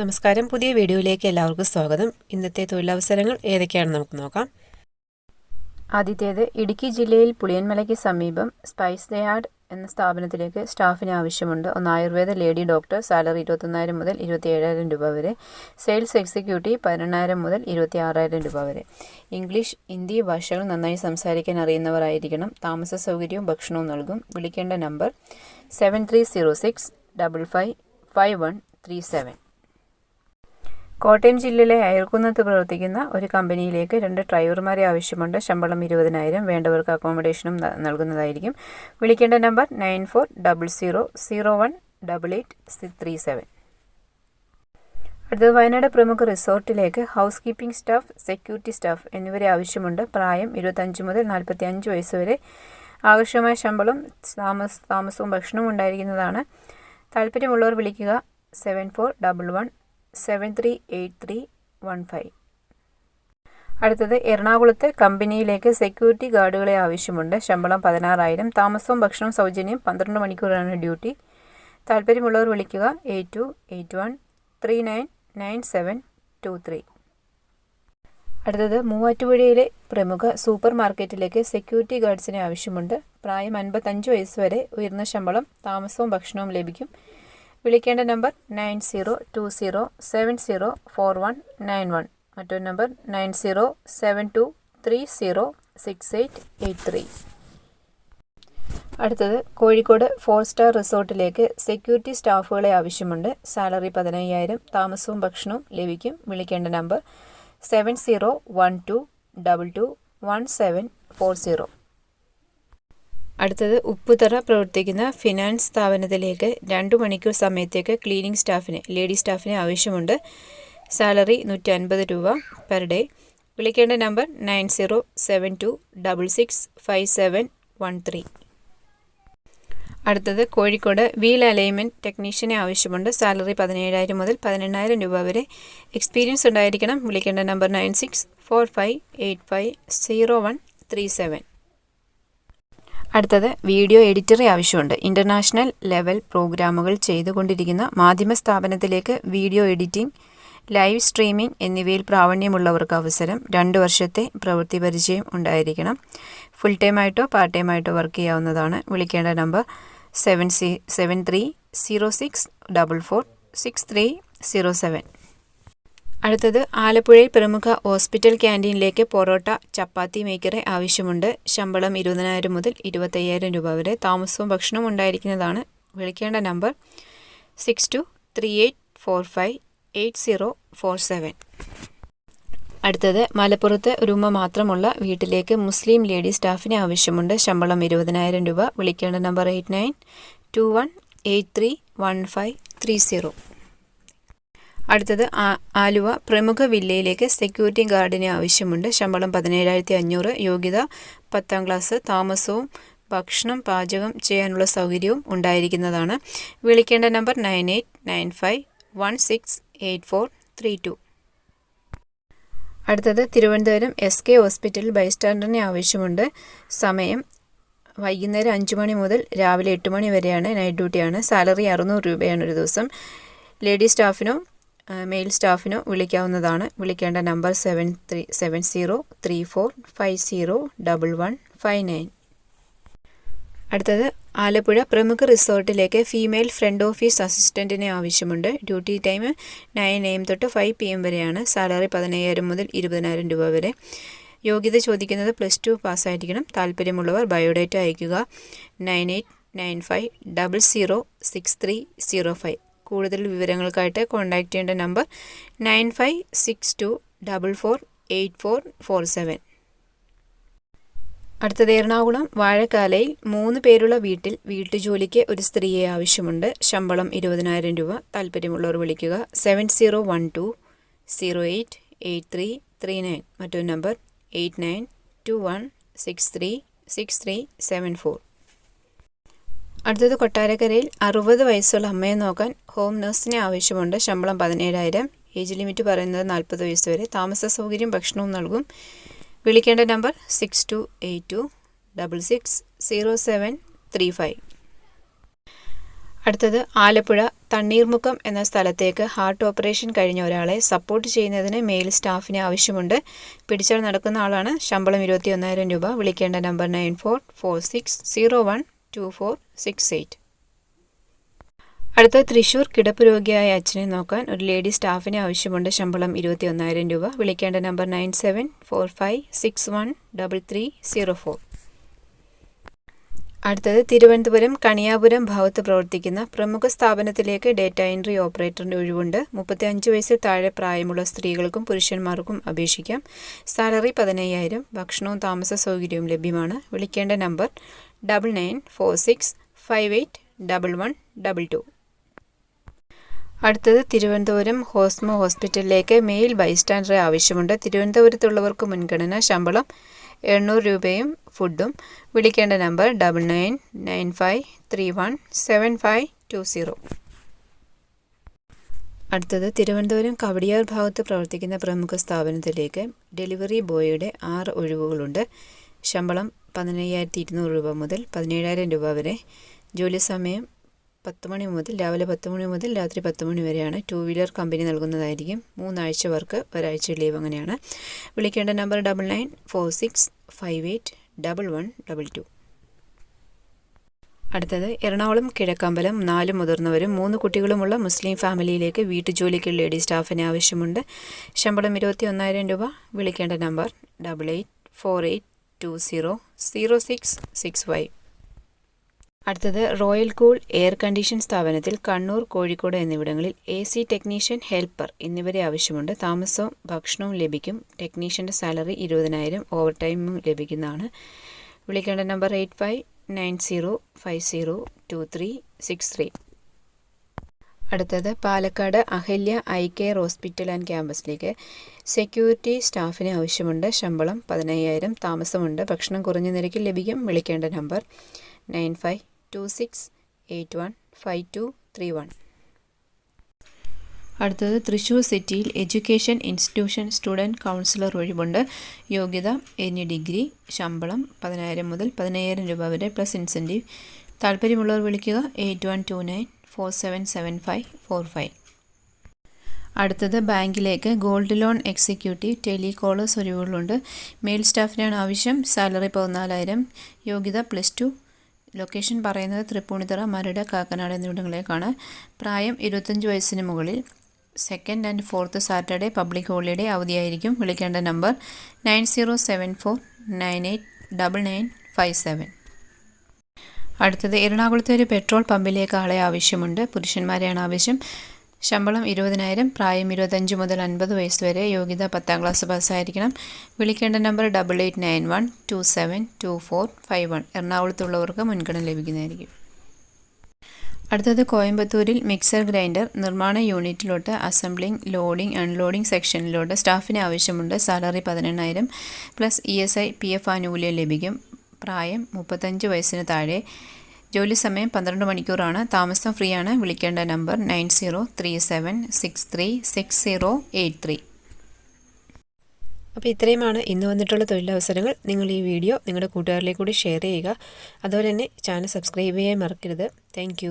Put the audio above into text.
നമസ്കാരം. പുതിയ വീഡിയോയിലേക്ക് എല്ലാവർക്കും സ്വാഗതം. ഇന്നത്തെ തൊഴിലവസരങ്ങൾ ഏതൊക്കെയാണെന്ന് നമുക്ക് നോക്കാം. ആദ്യത്തേത് ഇടുക്കി ജില്ലയിൽ പുളിയൻമലയ്ക്ക് സമീപം സ്പൈസ് ദയാർഡ് എന്ന സ്ഥാപനത്തിലേക്ക് സ്റ്റാഫിന് ആവശ്യമുണ്ട്. ഒന്ന് ആയുർവേദ ലേഡി ഡോക്ടർ സാലറി ഇരുപത്തൊന്നായിരം മുതൽ ഇരുപത്തി ഏഴായിരം രൂപ വരെ. സെയിൽസ് എക്സിക്യൂട്ടീവ് പതിനെണ്ണായിരം മുതൽ ഇരുപത്തി ആറായിരം രൂപ വരെ. ഇംഗ്ലീഷ് ഹിന്ദി ഭാഷകൾ നന്നായി സംസാരിക്കാൻ അറിയുന്നവരായിരിക്കണം. താമസ സൗകര്യവും ഭക്ഷണവും നൽകും. വിളിക്കേണ്ട number seven three zero six double five five one three seven. Kottayam ജില്ലയിലെ അയൽക്കുന്നത്ത് പ്രവർത്തിക്കുന്ന ഒരു കമ്പനിയിലേക്ക് രണ്ട് ഡ്രൈവർമാരെ ആവശ്യമുണ്ട്. ശമ്പളം ഇരുപതിനായിരം വേണ്ടവർക്ക് അക്കോമഡേഷനും നൽകുന്നതായിരിക്കും. വിളിക്കേണ്ട number nine four double zero zero one double eight three seven. അടുത്തത് വയനാട് പ്രമുഖ റിസോർട്ടിലേക്ക് house keeping staff security staff എന്നിവരെ ആവശ്യമുണ്ട്. പ്രായം ഇരുപത്തഞ്ച് മുതൽ നാൽപ്പത്തി അഞ്ച് വയസ്സ് വരെ. ആവശ്യമായ ശമ്പളം താമസ താമസവും ഭക്ഷണവും ഉണ്ടായിരിക്കുന്നതാണ്. താല്പര്യമുള്ളവർ വിളിക്കുക seven four double one seven three eight three one five അടുത്തത് എറണാകുളത്തെ കമ്പനിയിലേക്ക് സെക്യൂരിറ്റി ഗാർഡുകളെ ആവശ്യമുണ്ട്. ശമ്പളം പതിനാറായിരം. താമസവും ഭക്ഷണവും സൗജന്യം പന്ത്രണ്ട് മണിക്കൂറാണ് ഡ്യൂട്ടി. താല്പര്യമുള്ളവർ വിളിക്കുക. Eight two eight one three nine nine seven two three അടുത്തത് മൂവാറ്റുപുഴയിലെ പ്രമുഖ സൂപ്പർ മാർക്കറ്റിലേക്ക് സെക്യൂരിറ്റി ഗാർഡ്സിനെ ആവശ്യമുണ്ട്. പ്രായം അൻപത്തഞ്ച് വയസ്സ് വരെ ഉയർന്ന ശമ്പളം താമസവും ഭക്ഷണവും ലഭിക്കും. വിളിക്കേണ്ട number nine zero two zero seven zero four one nine one. മറ്റൊരു number nine zero seven two three zero six eight eight three. അടുത്തത് കോഴിക്കോട് ഫോർ സ്റ്റാർ റിസോർട്ടിലേക്ക് സെക്യൂരിറ്റി സ്റ്റാഫുകളെ ആവശ്യമുണ്ട്. സാലറി പതിനയ്യായിരം താമസവും ഭക്ഷണവും ലഭിക്കും. വിളിക്കേണ്ട number seven zero one two double two one seven four zero. അടുത്തത് ഉപ്പുതറ പ്രവർത്തിക്കുന്ന ഫിനാൻസ് സ്ഥാപനത്തിലേക്ക് രണ്ടു മണിക്കൂർ സമയത്തേക്ക് ക്ലീനിംഗ് സ്റ്റാഫിന് ലേഡി സ്റ്റാഫിന് ആവശ്യമുണ്ട്. സാലറി നൂറ്റി അൻപത് രൂപ പെർ ഡേ വിളിക്കേണ്ട number nine zero seven two double six five seven one three. അടുത്തത് കോഴിക്കോട് വീൽ അലൈൻമെന്റ് ടെക്നീഷ്യനെ ആവശ്യമുണ്ട്. സാലറി പതിനേഴായിരം മുതൽ പതിനെണ്ണായിരം രൂപ വരെ. എക്സ്പീരിയൻസ് ഉണ്ടായിരിക്കണം. വിളിക്കേണ്ട number nine six four five eight five zero one three seven. അടുത്തത് വീഡിയോ എഡിറ്ററി ആവശ്യമുണ്ട്. ഇന്റർനാഷണൽ ലെവൽ പ്രോഗ്രാമുകൾ ചെയ്തുകൊണ്ടിരിക്കുന്ന മാധ്യമ സ്ഥാപനത്തിലേക്ക് വീഡിയോ എഡിറ്റിംഗ് ലൈവ് സ്ട്രീമിംഗ് എന്നിവയിൽ പ്രാവീണ്യമുള്ളവർക്ക് അവസരം രണ്ട് വർഷത്തെ പ്രവൃത്തി പരിചയം ഉണ്ടായിരിക്കണം. ഫുൾ ടൈം ആയിട്ടോ പാർട്ട് ടൈം ആയിട്ടോ വർക്ക് ചെയ്യാവുന്നതാണ്. വിളിക്കേണ്ട number seven C seven three zero six double four six three zero seven. അടുത്തത് ആലപ്പുഴയിൽ പ്രമുഖ ഹോസ്പിറ്റൽ ക്യാന്റീനിലേക്ക് പൊറോട്ട ചപ്പാത്തി മേക്കറെ ആവശ്യമുണ്ട്. ശമ്പളം ഇരുപതിനായിരം മുതൽ ഇരുപത്തയ്യായിരം രൂപ വരെ താമസവും ഭക്ഷണവും ഉണ്ടായിരിക്കുന്നതാണ്. വിളിക്കേണ്ട number six two three eight four five eight zero four seven. അടുത്തത് മലപ്പുറത്ത് റൂമ മാത്രമുള്ള വീട്ടിലേക്ക് മുസ്ലിം ലേഡി സ്റ്റാഫിന് ആവശ്യമുണ്ട്. ശമ്പളം ഇരുപതിനായിരം രൂപ. വിളിക്കേണ്ട number eight nine two one eight three one five three zero. അടുത്തത് ആലുവ പ്രമുഖ വില്ലയിലേക്ക് സെക്യൂരിറ്റി ഗാർഡിന് ആവശ്യമുണ്ട്. ശമ്പളം പതിനേഴായിരത്തി അഞ്ഞൂറ് യോഗ്യത പത്താം ക്ലാസ് താമസവും ഭക്ഷണം പാചകം ചെയ്യാനുള്ള സൗകര്യവും ഉണ്ടായിരിക്കുന്നതാണ്. വിളിക്കേണ്ട number nine eight nine five one six eight four three two. അടുത്തത് തിരുവനന്തപുരം എസ് കെ ഹോസ്പിറ്റലിൽ ബൈസ്റ്റാൻഡറിനെ ആവശ്യമുണ്ട്. സമയം വൈകുന്നേരം അഞ്ച് മണി മുതൽ രാവിലെ എട്ട് മണി വരെയാണ്. നൈറ്റ് ഡ്യൂട്ടിയാണ്. സാലറി അറുന്നൂറ് രൂപയാണ് ഒരു ദിവസം. ലേഡീസ് സ്റ്റാഫിനോ മെയിൽ സ്റ്റാഫിനോ വിളിക്കാവുന്നതാണ്. വിളിക്കേണ്ട number seven three seven zero three four five zero double one five nine അടുത്തത് ആലപ്പുഴ പ്രമുഖ റിസോർട്ടിലേക്ക് ഫീമെയിൽ ഫ്രണ്ട് ഓഫീസ് അസിസ്റ്റന്റിനെ ആവശ്യമുണ്ട്. Duty time nine A M തൊട്ട് ഫൈവ് പി എം വരെയാണ്. സാലറി പതിനയ്യായിരം മുതൽ ഇരുപതിനായിരം രൂപ വരെ. യോഗ്യത ചോദിക്കുന്നത് പ്ലസ് ടു പാസ്സായിരിക്കണം താല്പര്യമുള്ളവർ ബയോഡേറ്റ അയയ്ക്കുക. Nine eight nine five double zero six three zero five കൂടുതൽ വിവരങ്ങൾക്കായിട്ട് കോൺടാക്റ്റ് ചെയ്യേണ്ട number nine five six two double four eight four four seven അടുത്തത് എറണാകുളം വാഴക്കാലയിൽ മൂന്ന് പേരുള്ള വീട്ടിൽ വീട്ടുജോലിക്ക് ഒരു സ്ത്രീയെ ആവശ്യമുണ്ട്. ശമ്പളം ഇരുപതിനായിരം രൂപ. താല്പര്യമുള്ളവർ വിളിക്കുക. Seven zero one two zero eight eight three three nine മറ്റൊരു number eight nine two one six three six three seven four അടുത്തത് കൊട്ടാരക്കരയിൽ അറുപത് വയസ്സുള്ള അമ്മയെ നോക്കാൻ ഹോം നഴ്സിനെ ആവശ്യമുണ്ട്. ശമ്പളം പതിനേഴായിരം. ഏജ് ലിമിറ്റ് പറയുന്നത് നാൽപ്പത് വയസ്സ് വരെ. താമസ സൗകര്യം ഭക്ഷണവും നൽകും. വിളിക്കേണ്ട number six two eight two double six zero seven three five അടുത്തത് ആലപ്പുഴ തണ്ണീർമുക്കം എന്ന സ്ഥലത്തേക്ക് ഹാർട്ട് ഓപ്പറേഷൻ കഴിഞ്ഞ ഒരാളെ സപ്പോർട്ട് ചെയ്യുന്നതിന് മെയിൽ സ്റ്റാഫിനെ ആവശ്യമുണ്ട്. പിടിച്ചാൽ നടക്കുന്ന ആളാണ്. ശമ്പളം ഇരുപത്തി ഒന്നായിരം രൂപ. വിളിക്കേണ്ട number nine four four six zero one two four six eight അടുത്ത തൃശൂർ കിടപ്പ് രോഗിയായ അച്ഛനെ നോക്കാൻ ഒരു ലേഡി സ്റ്റാഫിനെ ആവശ്യമുണ്ട് ശമ്പളം ഇരുപത്തി ഒന്നായിരം രൂപ. വിളിക്കേണ്ട number nine seven four five six one double three zero four. അടുത്തത് തിരുവനന്തപുരം കണിയാപുരം ഭാഗത്ത് പ്രവർത്തിക്കുന്ന പ്രമുഖ സ്ഥാപനത്തിലേക്ക് ഡേറ്റ എൻട്രി ഓപ്പറേറ്ററിന്റെ ഒഴിവുണ്ട്. മുപ്പത്തി അഞ്ച് വയസ്സിൽ താഴെ പ്രായമുള്ള സ്ത്രീകൾക്കും പുരുഷന്മാർക്കും അപേക്ഷിക്കാം. സാലറി പതിനയ്യായിരം ഭക്ഷണവും താമസ സൗകര്യവും ലഭ്യമാണ്. വിളിക്കേണ്ട number double nine four six five eight double one double two അടുത്തത് തിരുവനന്തപുരം ഹോസ്മോ ഹോസ്പിറ്റലിലേക്ക് മെയിൽ ബൈസ്റ്റാൻഡറെ ആവശ്യമുണ്ട്. തിരുവനന്തപുരത്തുള്ളവർക്ക് മുൻഗണന ശമ്പളം എണ്ണൂറ് രൂപയും ഫുഡും. വിളിക്കേണ്ട number double nine nine five three one seven five two zero അടുത്തത് തിരുവനന്തപുരം കവടിയാർ ഭാഗത്ത് പ്രവർത്തിക്കുന്ന പ്രമുഖ സ്ഥാപനത്തിലേക്ക് ഡെലിവറി ബോയിയുടെ ആറ് ഒഴിവുകളുണ്ട്. ശമ്പളം പതിനയ്യായിരത്തി ഇരുന്നൂറ് രൂപ മുതൽ പതിനേഴായിരം രൂപ വരെ. ജോലി സമയം പത്ത് മണി മുതൽ രാവിലെ പത്ത് മണി മുതൽ രാത്രി പത്ത് മണി വരെയാണ്. ടു വീലർ കമ്പനി നൽകുന്നതായിരിക്കും. മൂന്നാഴ്ച വർക്ക് ഒരാഴ്ച ലീവ് അങ്ങനെയാണ്. വിളിക്കേണ്ട number double nine four six five eight double one double two അടുത്തത് എറണാകുളം കിഴക്കമ്പലം നാല് മുതിർന്നവരും മൂന്ന് കുട്ടികളുമുള്ള മുസ്ലിം ഫാമിലിയിലേക്ക് വീട്ടുജോലിക്ക് ലേഡി സ്റ്റാഫിന് ആവശ്യമുണ്ട്. ശമ്പളം ഇരുപത്തി ഒന്നായിരം രൂപ. വിളിക്കേണ്ട number double eight four eight two zero zero six six five അടുത്തത് റോയൽ കൂൾ എയർ കണ്ടീഷൻ സ്ഥാപനത്തിൽ കണ്ണൂർ കോഴിക്കോട് എന്നിവിടങ്ങളിൽ എ സി ടെക്നീഷ്യൻ ഹെൽപ്പർ എന്നിവരെ ആവശ്യമുണ്ട്. താമസവും ഭക്ഷണവും ലഭിക്കും. ടെക്നീഷ്യന്റെ സാലറി ഇരുപതിനായിരം ഓവർ ടൈമും ലഭിക്കുന്നതാണ്. വിളിക്കേണ്ട number eight five nine zero five zero two three six three അടുത്തത് Palakkad Ahalya eye care hospital and ക്യാമ്പസിലേക്ക് security സ്റ്റാഫിന് ആവശ്യമുണ്ട് ശമ്പളം പതിനയ്യായിരം താമസമുണ്ട് ഭക്ഷണം കുറഞ്ഞ നിരക്കിൽ ലഭിക്കും വിളിക്കേണ്ട number nine five two six eight one five two three one. അടുത്തത് തൃശ്ശൂർ സിറ്റിയിൽ എഡ്യൂക്കേഷൻ ഇൻസ്റ്റിറ്റ്യൂഷൻ സ്റ്റുഡന്റ് കൗൺസിലർ ഒഴിവുണ്ട്. യോഗ്യത എനി ഡിഗ്രി ശമ്പളം പതിനായിരം മുതൽ പതിനയ്യായിരം രൂപ വരെ പ്ലസ് ഇൻസെന്റീവ് താല്പര്യമുള്ളവർ വിളിക്കുക eight one two nine four seven seven five four five അടുത്തത് ബാങ്കിലേക്ക് ഗോൾഡ് ലോൺ എക്സിക്യൂട്ടീവ് ടെലികോളേഴ്സ് ഒഴിവുകളുണ്ട്. മെയിൽ സ്റ്റാഫിനാണ് ആവശ്യം. സാലറി പതിനാലായിരം. യോഗ്യത പ്ലസ് ടു. ലൊക്കേഷൻ പറയുന്നത് തൃപ്പൂണിത്തറ മരട് കാക്കനാട് എന്നിവിടങ്ങളിലേക്കാണ്. പ്രായം ഇരുപത്തഞ്ച് വയസ്സിന് മുകളിൽ. Second and fourth Saturday public holiday അവധിയായിരിക്കും. വിളിക്കേണ്ട number nine zero seven four nine eight double nine five seven അടുത്തത് എറണാകുളത്തെ ഒരു പെട്രോൾ പമ്പിലേക്ക് ആളെ ആവശ്യമുണ്ട്. പുരുഷന്മാരെയാണ് ആവശ്യം. ശമ്പളം ഇരുപതിനായിരം പ്രായം ഇരുപത്തഞ്ച് മുതൽ അൻപത് വയസ്സ് വരെ യോഗ്യത പത്താം ക്ലാസ് പാസ്സായിരിക്കണം. വിളിക്കേണ്ട number double eight nine one two seven two four five one. എറണാകുളത്തുള്ളവർക്ക് മുൻഗണന ലഭിക്കുന്നതായിരിക്കും. അടുത്തത് കോയമ്പത്തൂരിൽ മിക്സർ ഗ്രൈൻഡർ നിർമ്മാണ യൂണിറ്റിലോട്ട് അസംബ്ലിംഗ് ലോഡിംഗ് അൺലോഡിംഗ് സെക്ഷനിലോട്ട് സ്റ്റാഫിന് ആവശ്യമുണ്ട്. സാലറി പതിനെണ്ണായിരം. Plus E S I P F ആനുകൂല്യം ലഭിക്കും. പ്രായം മുപ്പത്തഞ്ച് വയസ്സിന് താഴെ. ജോലി സമയം പന്ത്രണ്ട് മണിക്കൂറാണ്. താമസം ഫ്രീ ആണ് വിളിക്കേണ്ട number nine zero three seven six three six zero eight three. അപ്പോൾ ഇത്രയുമാണ് ഇന്ന് വന്നിട്ടുള്ള തൊഴിലവസരങ്ങൾ. നിങ്ങൾ ഈ വീഡിയോ നിങ്ങളുടെ കൂട്ടുകാരിലേക്ക് കൂടി ഷെയർ ചെയ്യുക. അതുപോലെ തന്നെ ചാനൽ സബ്സ്ക്രൈബ് ചെയ്യാൻ മറക്കരുത്. താങ്ക്